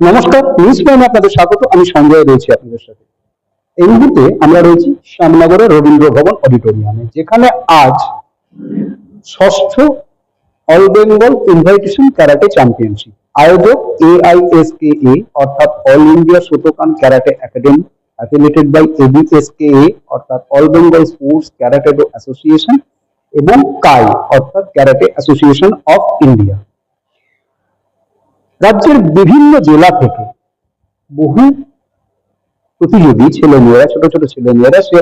নমস্কার, নিউজ প্রাইমে আপনাদের স্বাগত। আমি সঞ্জয় রয়েছি আপনাদের সাথে। এই মুহূর্তে আমরা রয়েছি শ্যামনগরের রবীন্দ্র ভবন অডিটোরিয়ামে, যেখানে আজ ষষ্ঠ all Bengal invitation karate championship. আয়োজক এআইএসকেএ, অর্থাৎ all India Shotokan karate academy, affiliated by ABSKA, অর্থাৎ all Bengal sports karate association এবং কাই, অর্থাৎ ক্যারাটে অ্যাসোসিয়েশন অফ ইন্ডিয়া। রাজ্যের বিভিন্ন জেলা থেকে বহু প্রতিযোগী ছেলেমেয়েরা, ছোট ছোট ছেলেমেয়েরা, সে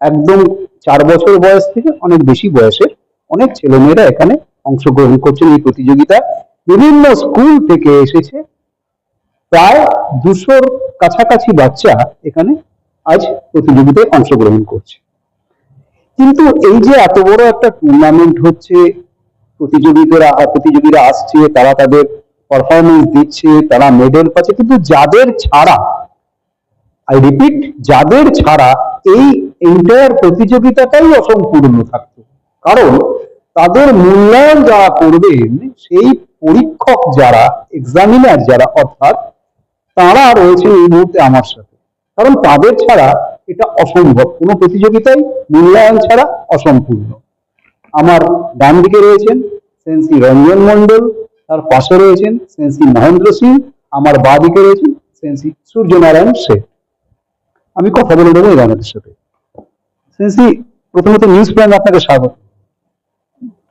একদম চার বছর বয়স থেকে অনেক বেশি বয়সের অনেক ছেলেমেয়েরা এখানে অংশগ্রহণ করছেন এই প্রতিযোগিতা। বিভিন্ন স্কুল থেকে এসেছে। প্রায় দুশোর কাছাকাছি বাচ্চা এখানে আজ প্রতিযোগিতায় অংশগ্রহণ করছে। কিন্তু এই যে এত বড় একটা টুর্নামেন্ট হচ্ছে, প্রতিযোগিতারা প্রতিযোগীরা আসছে, তারা তাদের পারফরমেন্স দিচ্ছে, তারা মেডেল পাচ্ছে, কিন্তু যাদের ছাড়া আই রিপিট যাদের ছাড়া এই এন্টায়ার প্রতিযোগিতাটাই অসম্পূর্ণ থাকতো। কারণ তাদের মূল্যায়ন যারা করবেন সেই পরীক্ষক যারা এক্সামিনার যারা, অর্থাৎ তারা রয়েছে এই মুহূর্তে আমার সাথে। কারণ তাদের ছাড়া এটা অসম্ভব। কোনো প্রতিযোগিতাই মূল্যায়ন ছাড়া অসম্পূর্ণ। আমার ডান দিকে রয়েছেন সেন্সি রঞ্জন মন্ডল তার পাশে রয়েছেন সেন্সি মহেন্দ্র সিং আমার বাঁ দিকে রয়েছেন সেন্সি সূর্যনারায়ণ শেঠ। আমি কথা বলে দেবো এই গানের সাথে। সেন্সি প্রথমত নিউজ প্রাইম আপনাকে স্বাগত।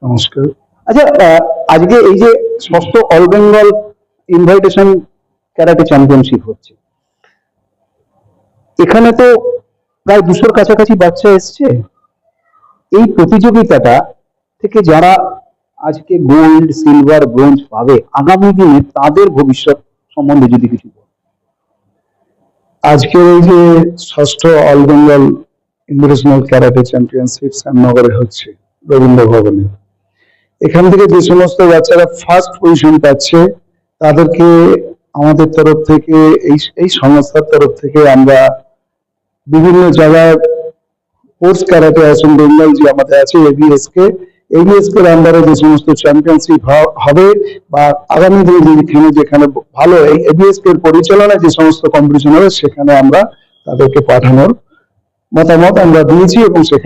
নমস্কার। আচ্ছা আজকে এই যে ষষ্ঠ all Bengal invitation karate championship হচ্ছে এখানে তো প্রায় দুশোর কাছাকাছি বাচ্চা এসছে। এই প্রতিযোগিতাটা থেকে যারা আজকে গোল্ড সিলভার ব্রোঞ্জ পাবে। আগামী দিনে তাদের ভবিষ্যৎ সম্বন্ধে যদি কিছু বল। আজকের এই যে ষষ্ঠ all Bengal international karate championship শ্যামনগরে হচ্ছে রবীন্দ্র ভবনে। এখান থেকে যে সমস্ত বাচ্চারা ফার্স্ট পজিশন পাচ্ছে, তাদেরকে আমাদের তরফ থেকে, এই এই সংস্থার তরফ থেকে আমরা বিভিন্ন জায়গায় স্পোর্টস ক্যারাটে অ্যাসন বেঙ্গল যে আমাদের আছে এবিএসকে এবিএসকে আন্ডারে যে সমস্ত চ্যাম্পিয়নশিপ হবে বা আগামী দিনে যেখানে ভালো পরিচালনায় যে সমস্ত কম্পিটিশন হবে, সেখানে আমরা তাদেরকে পাঠানোর মতামত আমরা দিয়েছি এবং সেই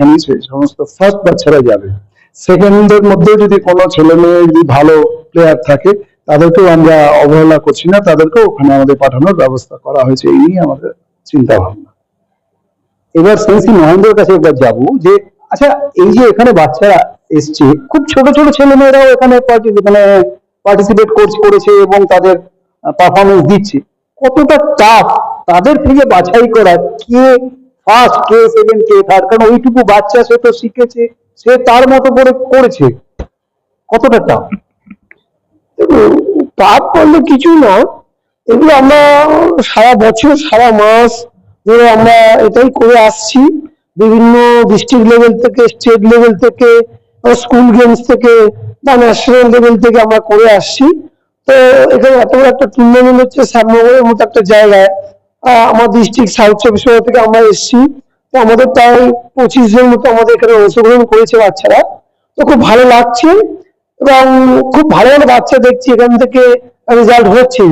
সমস্ত ফার্স্ট বাচ্চারা যাবে। সেকেন্ডের মধ্যেও যদি কোনো ছেলে মেয়ে যদি ভালো প্লেয়ার থাকে, তাদেরকেও আমরা অবহেলা করছি না, তাদেরকেও ওখানে আমাদের পাঠানোর ব্যবস্থা করা হয়েছে, এই নিয়ে আমাদের চিন্তা ভাবনা এবার সেন্সি মহেন্দ্রের কাছে একবার যাব যে আচ্ছা এই যে এখানে বাচ্চারা এসছে। খুব ছোট ছোট ছেলে মেয়েরাও এখানে মানে পার্টিসিপেট করেছে এবং তাদের পারফরমেন্স দিচ্ছে। কতটা টাফ তাদের থেকে বাছাই করা, কে ফার্স্ট কে সেকেন্ড কে থার্ড কারণ ওইটুকু বাচ্চা সে তো শিখেছে, সে তার মতো করে করেছে। কতটা টাফ পাপ করলে কিছু না। এগুলো আমরা সারা বছর, সারা মাস ধরে আমরা এটাই করে আসছি। বিভিন্ন ডিস্ট্রিক্ট লেভেল থেকে স্টেট লেভেল থেকে স্কুল গেমস থেকে বা ন্যাশনাল লেভেল থেকে আমরা করে আসছি। তো এখানে এত বড় একটা টুর্নামেন্ট হচ্ছে শ্যামনগরের মতো একটা জায়গায়। আমার ডিস্ট্রিক্ট সাউথ চব্বিশ পরগনা থেকে আমরা এসেছি। তো আমাদের প্রায় পঁচিশ জন মতো আমাদের এখানে অংশগ্রহণ করেছে বাচ্চারা। তো খুব ভালো লাগছে এবং খুব ভালো ভালো বাচ্চা দেখছি এখান থেকে রেজাল্ট হচ্ছে।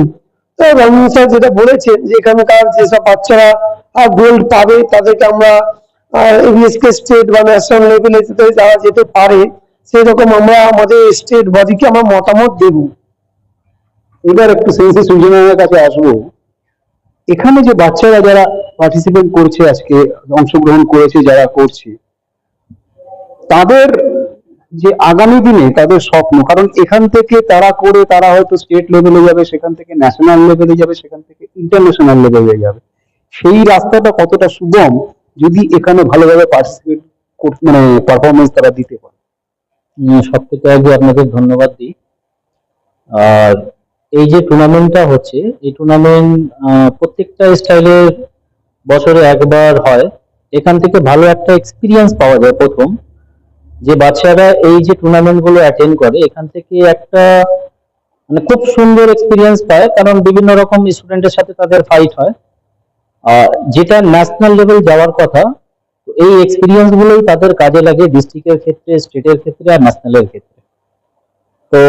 তো রঞ্জন স্যার যেটা বলেছেন যে এখানকার যেসব বাচ্চারা গোল্ড পাবে তাদেরকে আমরা এবিএসকে স্টেট বা ন্যাশনাল লেভেলে যারা যেতে পারে সেই রকম আমরা আমাদের স্টেট বডিকে আমরা মতামত দেবো। এবার একটু সেন্সি সূর্যনারায়ণের কাছে আসব। এখানে যে বাচ্চারা যারা পার্টিসিপেট করছে আজকে, অংশগ্রহণ করেছে, যারা করছে, তাদের যে আগামী দিনে তাদের স্বপ্ন, কারণ এখান থেকে তারা করে তারা হয়তো স্টেট লেভেলে যাবে, সেখান থেকে ন্যাশনাল লেভেলে যাবে, সেখান থেকে ইন্টারন্যাশনাল লেভেলে যাবে। সেই রাস্তাটা কতটা সুগম যদি এখানে ভালোভাবে পার্টিসিপেট মানে পারফরমেন্স তারা দিতে পারে। সব থেকে আগে আপনাদের ধন্যবাদ দিই। আর এই যে টুর্নামেন্টটা হচ্ছে, এই টুর্নামেন্ট প্রত্যেকটা স্টাইলের বছরে একবার হয়। এখান থেকে ভালো একটা এক্সপিরিয়েন্স পাওয়া যায় প্রথম। যে বাচ্চারা এই যে টুর্নামেন্টগুলো অ্যাটেন্ড করে, এখান থেকে একটা মানে খুব সুন্দর এক্সপিরিয়েন্স পায়। কারণ বিভিন্ন রকম স্টুডেন্টের সাথে তাদের ফাইট হয়। যেটা ন্যাশনাল লেভেল যাওয়ার কথা, এই এক্সপিরিয়েন্স গুলোই তাদের কাজে লাগে ডিস্ট্রিক্টের ক্ষেত্রে স্টেটের ক্ষেত্রে আর ন্যাশনালের ক্ষেত্রে। তো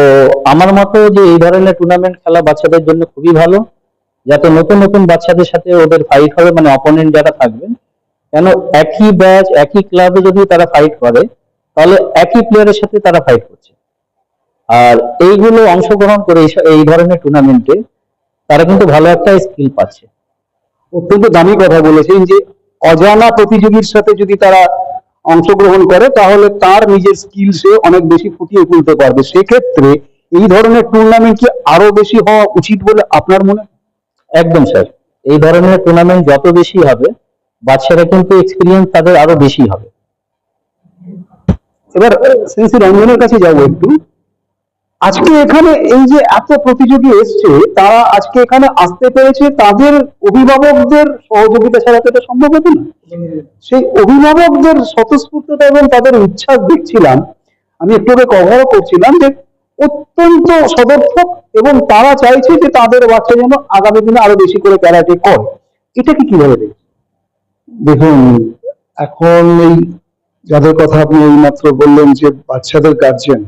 আমার মতো যে এই ধরনের টুর্নামেন্ট খেলা বাচ্চাদের জন্য খুবই ভালো, যাতে নতুন নতুন বাচ্চাদের সাথে ওদের ফাইট হবে মানে অপোনেন্ট যারা থাকবেন কেন একই ব্যাচ একই ক্লাবে যদি তারা ফাইট করে, তাহলে একই প্লেয়ারের সাথে তারা ফাইট করছে। আর এইগুলো অংশগ্রহণ করে এই ধরনের টুর্নামেন্টে তারা কিন্তু ভালো একটা স্কিল পাচ্ছে। অত্যন্ত দামি কথা বলেছেন যে অজানা প্রতিযোগীর সাথে যদি তারা অংশগ্রহণ করে তাহলে তার নিজের স্কিল সে অনেক বেশি ফুটিয়ে তুলতে পারবে। সেক্ষেত্রে এই ধরনের টুর্নামেন্ট কি আরও বেশি হওয়া উচিত বলে আপনার মনে? একদম স্যার। এই ধরনের টুর্নামেন্ট যত বেশি হবে বাচ্চারা কিন্তু এক্সপিরিয়েন্স তাদের আরও বেশি হবে। এবার শ্রী রঞ্জনের কাছে যাব একটু আজকে এখানে এই যে এত প্রতিযোগী এসছে, তারা আজকে এখানে আসতে পেরেছে তাদের অভিভাবকদের সহযোগিতা ছাড়া তো এটা সম্ভব হতো না। সেই অভিভাবকদের স্বতঃস্ফূর্ততা এবং তাদের উচ্ছ্বাস দেখছিলাম, আমি একটু কভারও করছিলাম যে অত্যন্ত সদর্থক এবং তারা চাইছে যে তাদের বাচ্চা যেন আগামী দিনে আরও বেশি করে ক্যারাটে করে। এটাকে কীভাবে দেখুন, এখন এই যাদের কথা আপনি এইমাত্র বললেন যে বাচ্চাদের গার্জেন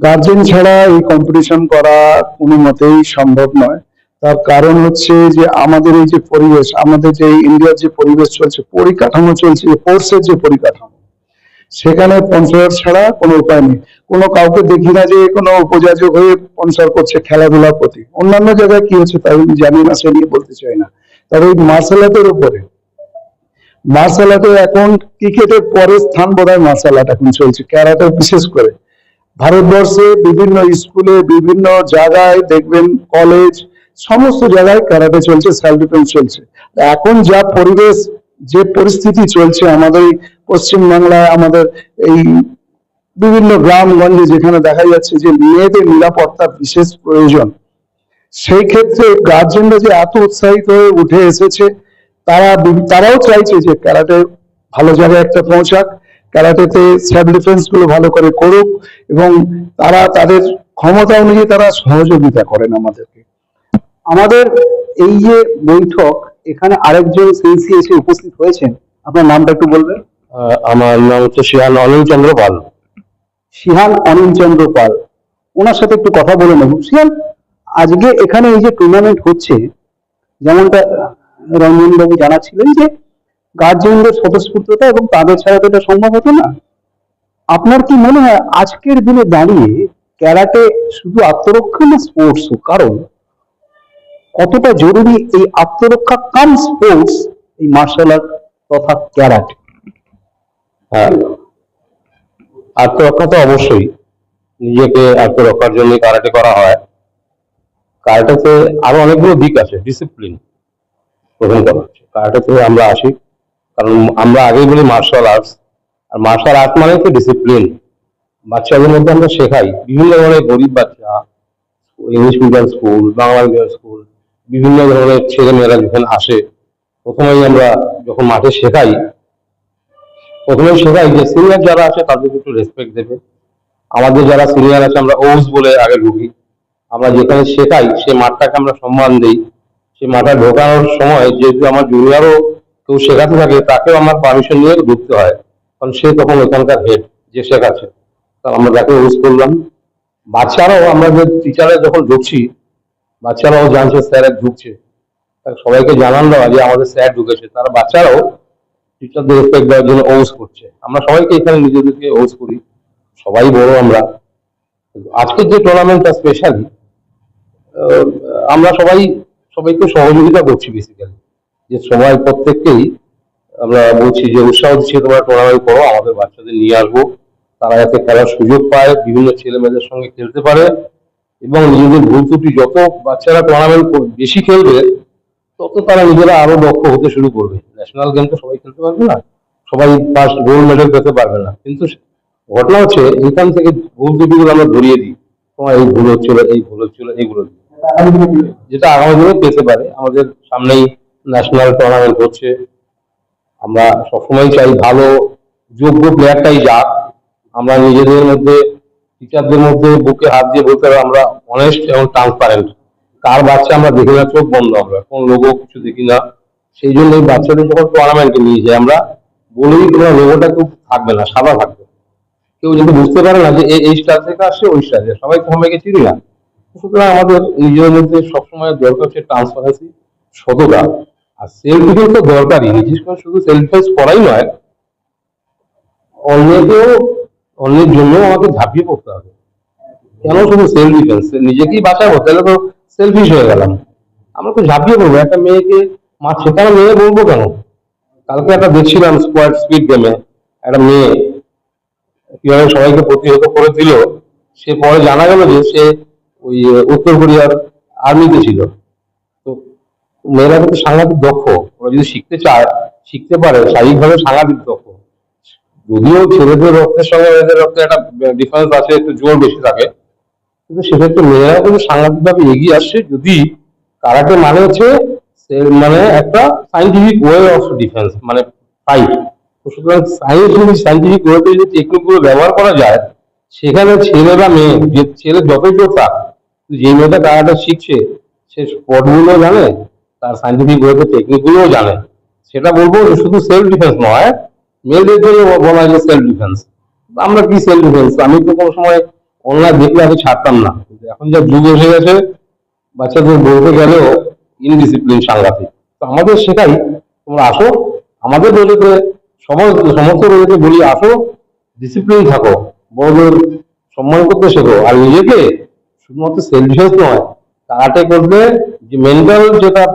গার্জেন ছাড়া এই কম্পিটিশন করা কোনো মতেই সম্ভব নয়। তার কারণ হচ্ছে যে আমাদের এই যে পরিবেশ আমাদের যে ইন্ডিয়ার যে পরিবেশ চলছে পরিকাঠামো চলছে ফোর্সের যে পরিকাঠামো সেখানে স্পন্সর ছাড়া কোনো উপায় নেই। কোনো কাউকে দেখি না যে কোনো উপযাচক হয়ে স্পন্সর করছে খেলাধুলার প্রতি। অন্যান্য জায়গায় কি হচ্ছে তাই আমি জানি না সে নিয়ে বলতে চাই না। তবে এই মার্শাল আর্টের উপরে মার্শাল আর্টে এখন ক্রিকেটের পরে স্থান বোধ হয় মার্শাল আর্ট এখন চলছে ক্যারাটে বিশেষ করে। ভারতবর্ষে বিভিন্ন স্কুলে, বিভিন্ন জায়গায় দেখবেন কলেজ সমস্ত জায়গায় ক্যারাটে চলছে সেলফ ডিফেন্স চলছে। এখন যা পরিবেশ, যে পরিস্থিতি চলছে আমাদের পশ্চিমবাংলায়, আমাদের এই বিভিন্ন গ্রামগঞ্জে যেখানে দেখা যাচ্ছে যে মেয়েদের নিরাপত্তা বিশেষ প্রয়োজন, সেই ক্ষেত্রে গার্জেনরা যে এত উৎসাহিত হয়ে উঠে এসেছে, তারা তারাও চাইছে যে ক্যারাটে ভালো জায়গায় একটা পৌঁছাক। ক্যারাটেতে সেলফ ডিফেন্সগুলো ভালো করে করুক এবং তারা তাদের ক্ষমতা অনুযায়ী তারা সহযোগিতা করেন আমাদেরকে। আমাদের এই যে বৈঠক এখানে আরেকজন সিএসি এসে উপস্থিত হয়েছেন। আপনার নামটা একটু বলবেন? আমার নাম হচ্ছে শিহান অনিল চন্দ্র পাল। সিহান অনিল চন্দ্র পাল। ওনার সাথে একটু কথা বলে নেব। সিহান আজকে এখানে এই যে টুর্নামেন্ট হচ্ছে যেমনটা রঞ্জন বাবু জানাচ্ছিলেন যে গার্জেনদের স্বতঃস্ফূর্ততা এবং তাদের ছাড়া তো এটা সম্ভব হতো না। আপনার কি মনে হয় আজকের দিনে দাঁড়িয়ে ক্যারাটে শুধু আত্মরক্ষা না স্পোর্টসও কারণ কতটা জরুরি এই আত্মরক্ষা কাম স্পোর্টস এই মার্শাল আর্ট তথা ক্যারাটে? হ্যাঁ। আত্মরক্ষা তো অবশ্যই। নিজেকে আত্মরক্ষার জন্য কারাটে করা হয়। কারাটেতে আরও অনেকগুলো দিক আছে ডিসিপ্লিন প্রথম কথা কারাটেতে আমরা আসি। কারণ আমরা আগেই বলি মার্শাল আর্টস আর মার্শাল আর্ট মানে তো ডিসিপ্লিন বাচ্চাদের মধ্যে আমরা শেখাই। বিভিন্ন ধরনের গরিব বাচ্চা English medium school Bangla medium school বিভিন্ন ধরনের ছেলে মেয়েরা যখন আসে, প্রথমেই আমরা যখন মাঠে শেখাই প্রথমে শেখাই যে সিনিয়র যারা আছে তাদেরকে একটু রেসপেক্ট দেবে। আমাদের যারা সিনিয়র আছে আমরা ওস বলে আগে ঢুকি আমরা যেখানে শেখাই, সে মাঠটাকে আমরা সম্মান দিই। সেই মাঠে ঢোকানোর সময় যেহেতু আমার জুনিয়রও কেউ শেখাতে থাকে, তাকেও আমার পারমিশন নিয়ে ঢুকতে হয়। কারণ সে তখন ওখানকার হেড যে শেখাচ্ছে তা আমরা তাকে ওস করলাম। বাচ্চারাও আমরা যে টিচারে যখন ঢুকছি বাচ্চারাও জানছে স্যার ঢুকছে। তা সবাইকে জানান দেওয়া যে আমাদের স্যার ঢুকেছে। তারা বাচ্চারাও টিচারদের রেসপেক্ট দেওয়ার জন্য ওস করছে। আমরা সবাইকে এখানে নিজেদেরকে ওস করি। সবাই বড় আমরা। আজকের যে টুর্নামেন্টটা স্পেশালি আমরা সবাই, সবাইকে সহযোগিতা করছি বেসিক্যালি যে সবাই প্রত্যেককেই আমরা বলছি যে উৎসাহ দিচ্ছি, তোমরা টুর্নামেন্ট করো, আমাদের বাচ্চাদের নিয়ে আসব। তারা যাতে খেলার সুযোগ পায়, বিভিন্ন ছেলে মেয়েদের সঙ্গে খেলতে পারে এবং নিজেদের ভুল ত্রুটি, যত বাচ্চারা টুর্নামেন্ট বেশি খেলবে, তত তারা নিজেরা আরও দক্ষ হতে শুরু করবে। ন্যাশনাল গেম তো সবাই খেলতে পারবে না, সবাই ফার্স্ট গোল্ড মেডেল পেতে পারবে না। কিন্তু ঘটনা হচ্ছে, এখান থেকে ভুল ত্রুটিগুলো আমরা ধরিয়ে দিই। তোমার এই ভুল হচ্ছিল, এই ভুল হচ্ছিল এইগুলো যেটা আগামী দিনে পেতে পারে, আমাদের সামনেই ন্যাশনাল টুর্নামেন্ট হচ্ছে। আমরা সবসময় চাই ভালো, যোগ্য প্লেয়ারটাই যাক। আমরা নিজেদের মধ্যে টিচারদের মধ্যে বুকে হাত দিয়ে বলতে হবে, আমরা অনেস্ট এবং ট্রান্সপারেন্ট কার বাচ্চা আমরা দেখি না চোখ বন্ধ আমরা, কোন লোগো কিছু দেখি না। সেই জন্য এই বাচ্চাদের যখন টুর্নামেন্টে নিয়ে যাই আমরা, বলেই তোমার লোগোটা কেউ থাকবে না, সাদা থাকবে। কেউ যদি বুঝতে পারে না যে এই স্টার থেকে আসছে ওই স্টার সবাই সবাইকে চিনি না। সুতরাং আমাদের নিজের মধ্যে সবসময় দরকার হচ্ছে ট্রান্সপারেন্সি সততা। আর সেলফ ডিফেন্স তো দরকারই। বিশেষ করে শুধু সেলফ ডিফেন্স করাই নয়, অন্যকেও, অন্যের জন্য আমাকে ঝাঁপিয়ে পড়তে হবে। কেন শুধু সেলফ ডিফেন্স নিজেকেই বাঁচাবো, তাহলে তো সেলফিশ হয়ে গেলাম। আমরা তো ঝাঁপিয়ে পড়ব। একটা মেয়েকে মারছে কেন মেয়ে বলব কেন? কালকে একটা দেখছিলাম স্কোয়াড স্পিড গেমে একটা মেয়ে, কীভাবে সবাইকে প্রতিহত করে দিল সে পরে জানা গেল যে সে ওই, উত্তর কোরিয়ার আর্মিতে ছিল। মেয়েরা কিন্তু সাংঘাতিক দক্ষ। ওরা যদি শিখতে চায়, শিখতে পারে, শারীরিকভাবে সাংঘাতিক দক্ষ। যদিও ছেলেদের রক্তের সঙ্গে মেয়েদের রক্তে একটা ডিফারেন্স আছে, একটু জোর বেশি থাকে। কিন্তু সেক্ষেত্রে মেয়েরা কিন্তু সাংঘাতিকভাবে এগিয়ে আসছে যদি কারাটে মানে হচ্ছে মানে একটা সাইন্টিফিক ওয়ে অফ ডিফেন্স মানে ফাইট সুতরাং সায়েন্স যদি সাইন্টিফিক ওয়েতে যদি টেকনিকগুলো ব্যবহার করা যায়, সেখানে ছেলে বা মেয়ে, যে ছেলে যতই জোর থাক যে মেয়েটা কারাটা শিখছে, সে স্পটগুলো জানে তার সাইন্টিফিক ওয়েতে টেকনিক গুলোও জানে। সেটা বলব শুধু সেলফ ডিফেন্স নয়, মেয়েদের জন্য বলা হয় সেলফ ডিফেন্স আমরা কি সেলফ ডিফেন্স আমি তো কোনো সময় অনলাইন দেখলে আগে ছাড়তাম না। এখন যা যুগ এসে গেছে, বাচ্চাদের বলতে গেলেও ইনডিসিপ্লিন সাংঘাতিক। তো আমাদের সেটাই। তোমরা আসো, আমাদের রোজেতে সমস্ত সমস্ত রোজেতে বলি আসো ডিসিপ্লিন থাকো, বড়দের সম্মান করতে শেখো। আর নিজেকে শুধুমাত্র সেলফ ডিফেন্স নয় কারাটে করলে যে মেন্টাল যেটা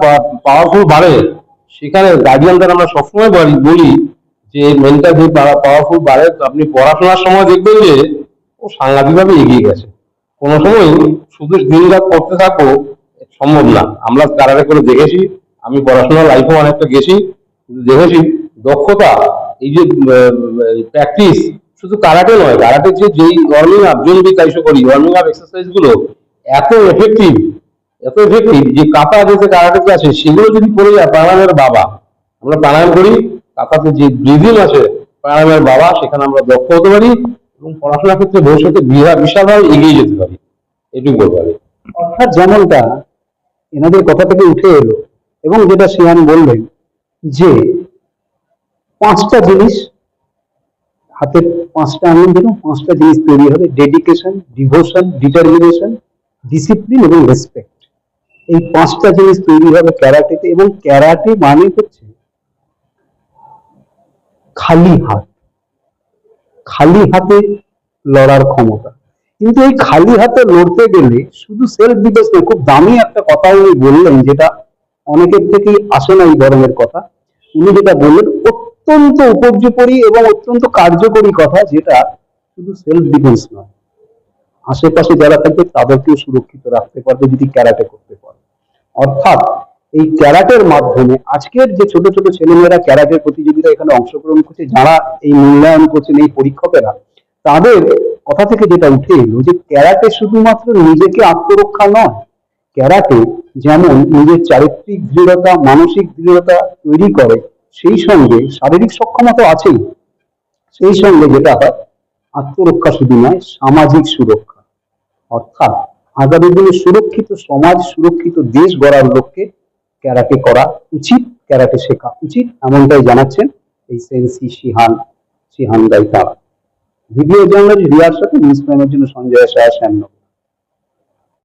পাওয়ারফুল বাড়ে, সেখানে গার্ডিয়ানদের আমরা সবসময় বলি- যে মেন্টাল যে পাওয়ারফুল বাড়ে আপনি পড়াশোনার সময় দেখবেন যে ও সাংঘাতিকভাবে এগিয়ে গেছে। কোনো সময় শুধু দিন রাত পড়তে থাকব সম্ভব না। আমরা কারারে করে দেখেছি, আমি পড়াশোনার লাইফেও অনেকটা গেছি দেখেছি দক্ষতা, এই যে প্র্যাকটিস শুধু কারাটে নয় কারাটে যে যেই ওয়ার্মিং আপ জোন বি কাইশো করি ওয়ার্মিং আপ এক্সারসাইজগুলো, এত এফেক্টিভ এফেক্টিভ যে কাতা যেতে কারাটেতে আছে সেগুলো যদি করে যায়, প্রাণায়ামের বাবা। আমরা প্রাণায়াম করি কাতাতে যে ব্রিদিং আছে প্রাণায়ামের বাবা, সেখানে আমরা দক্ষ হতে পারি এবং পড়াশোনার ক্ষেত্রে ভবিষ্যতে বিশালভাবে এগিয়ে যেতে পারি। এটুকু বলতে পারি অর্থাৎ যেমনটা এনাদের কথা থেকে উঠে এলো, এবং যেটা শিয়ান বললেন, যে পাঁচটা জিনিস হাতের পাঁচটা আঙুল দেখুন পাঁচটা জিনিস তৈরি হবে ডেডিকেশন ডিভোশন ডিটারমিনেশন ডিসিপ্লিন এবং রেসপেক্ট এই পাঁচটা জিনিস তৈরি হবে ক্যারাটেতে এবং ক্যারাটে মানে হচ্ছে খালি হাত। খালি হাতে লড়ার ক্ষমতা। কিন্তু এই খালি হাতে লড়তে গেলে শুধু সেলফ ডিফেন্স নয়, খুব দামি একটা কথা উনি বললেন যেটা অনেকের থেকেই আসে না এই ধরনের কথা। উনি যেটা বললেন, অত্যন্ত উপর্যুপরি এবং অত্যন্ত কার্যকরী কথা যেটা শুধু সেলফ ডিফেন্স নয়। আশেপাশে যারা থাকবে তাদেরকেও সুরক্ষিত রাখতে পারবে যদি ক্যারাটে করতে পারে। অর্থাৎ এই ক্যারাটের মাধ্যমে আজকের যে ছোট ছোট ছেলেমেয়েরা ক্যারাটের প্রতিযোগিতা এখানে অংশগ্রহণ করছে, যারা এই মূল্যায়ন করছেন এই পরীক্ষকেরা, তাদের কথা থেকে যেটা উঠে এলো যে ক্যারাটে শুধুমাত্র নিজেকে আত্মরক্ষা নয়, ক্যারাটে যেমন নিজের চারিত্রিক দৃঢ়তা, মানসিক দৃঢ়তা তৈরি করে, সেই সঙ্গে শারীরিক সক্ষমতা আছেই। সেই সঙ্গে যেটা হয়, আত্মরক্ষা শুধু নয়, সামাজিক সুরক্ষা। অর্থাৎ আগামী দিনে সুরক্ষিত সমাজ, সুরক্ষিত দেশ গড়ার লক্ষ্যে ক্যারাটে করা উচিত, ক্যারাটে শেখা উচিত, এমনটাই জানাচ্ছেন এই সেন্সি সিহান সিহান দাই তারা ভিডিও জার্নালিস্ট রিয়ার সাথে নিউজ প্রাইমের জন্য সঞ্জয় শাহ শ্যামনগর।